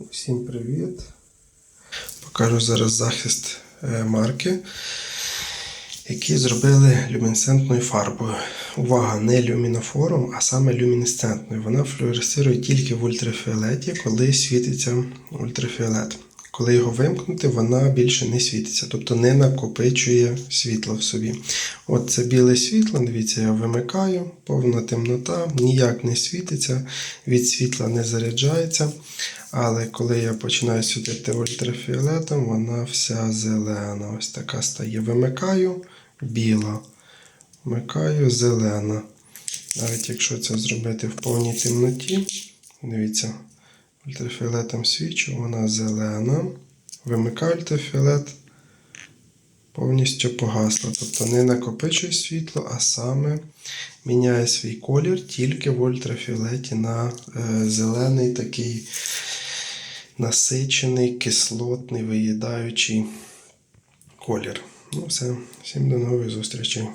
Всім привіт. Покажу зараз захист е, марки, який зробили люмінесцентною фарбою. Увага, не люмінофором, а саме люмінесцентною. Вона флюоресирує тільки в ультрафіолеті, коли світиться ультрафіолет. Коли його вимкнути, вона більше не світиться, тобто не накопичує світло в собі. От це біле світло, дивіться, я вимикаю, повна темнота, ніяк не світиться, від світла не заряджається. Але коли я починаю світити ультрафіолетом, вона вся зелена. Ось така стає. Вимикаю біла. Вмикаю зелена. Навіть якщо це зробити в повній темноті, дивіться, ультрафіолетом свічу, вона зелена. Вимикаю ультрафіолет, повністю погасла. Тобто не накопичує світло, а саме міняє свій колір тільки в ультрафіолеті на е, зелений такий насичений, кислотний, виїдаючий колір. Ну все, всім до нових зустрічей.